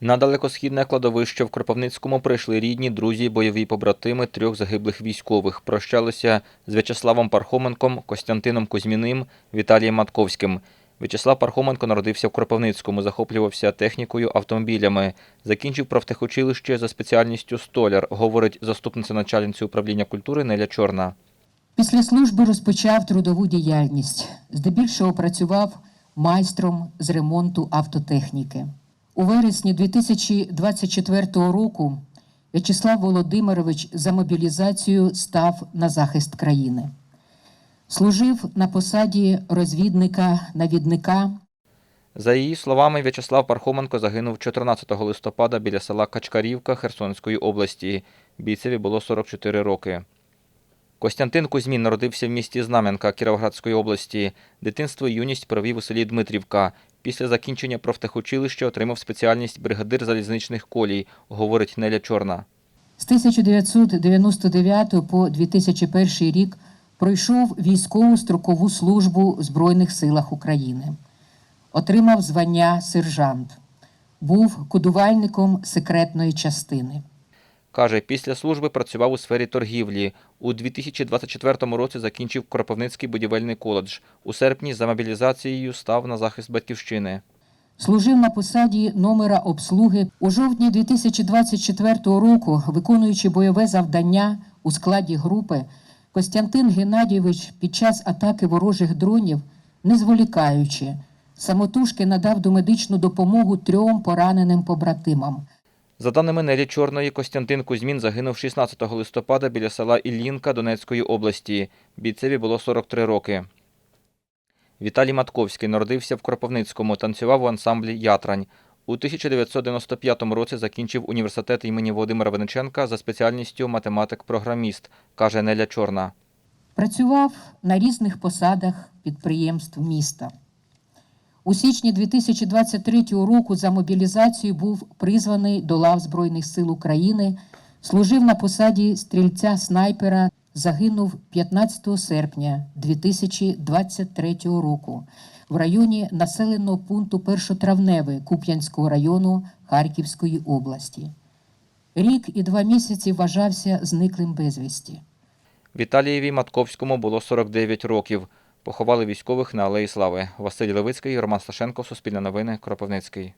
На далекосхідне кладовище в Кропивницькому прийшли рідні, друзі, бойові побратими трьох загиблих військових. Прощалися з В'ячеславом Пархоменком, Костянтином Кузьміним, Віталієм Матковським. В'ячеслав Пархоменко народився в Кропивницькому, захоплювався технікою, автомобілями. Закінчив профтехучилище за спеціальністю столяр, говорить заступниця начальниці управління культури Неля Чорна. Після служби розпочав трудову діяльність. Здебільшого працював майстром з ремонту автотехніки. У вересні 2024 року В'ячеслав Володимирович за мобілізацію став на захист країни. Служив на посаді розвідника-навідника За її словами, В'ячеслав Пархоменко загинув 14 листопада біля села Качкарівка Херсонської області. Бійцеві було 44 роки. Костянтин Кузьмін народився в місті Знам'янка Кіровоградської області. Дитинство і юність провів у селі Дмитрівка. Після закінчення профтехучилища отримав спеціальність бригадир залізничних колій, говорить Неля Чорна. З 1999 по 2001 рік пройшов військову строкову службу в Збройних силах України. Отримав звання сержант. Був кодувальником секретної частини. Каже, після служби працював у сфері торгівлі. У 2024 році закінчив Кропивницький будівельний коледж. У серпні за мобілізацією став на захист батьківщини. Служив на посаді номера обслуги у жовтні 2024 року, виконуючи бойове завдання у складі групи, Костянтин Геннадійович під час атаки ворожих дронів, не зволікаючи, самотужки надав домедичну допомогу трьом пораненим побратимам. За даними Нелі Чорної, Костянтин Кузьмін загинув 16 листопада біля села Іллінка Донецької області. Бійцеві було 43 роки. Віталій Матковський народився в Кропивницькому, танцював у ансамблі Ятрань. У 1995 році закінчив університет імені Володимира Вениченка за спеціальністю математик-програміст, каже Неля Чорна. Працював на різних посадах підприємств міста. У січні 2023 року за мобілізацію був призваний до лав Збройних сил України, служив на посаді стрільця-снайпера, загинув 15 серпня 2023 року в районі населеного пункту Першотравневе Куп'янського району Харківської області. Рік і два місяці вважався зниклим безвісті. Віталієві Матковському було 49 років. Поховали військових на Алеї Слави. Василь Левицький, Роман Сташенко, Суспільне новини, Кропивницький.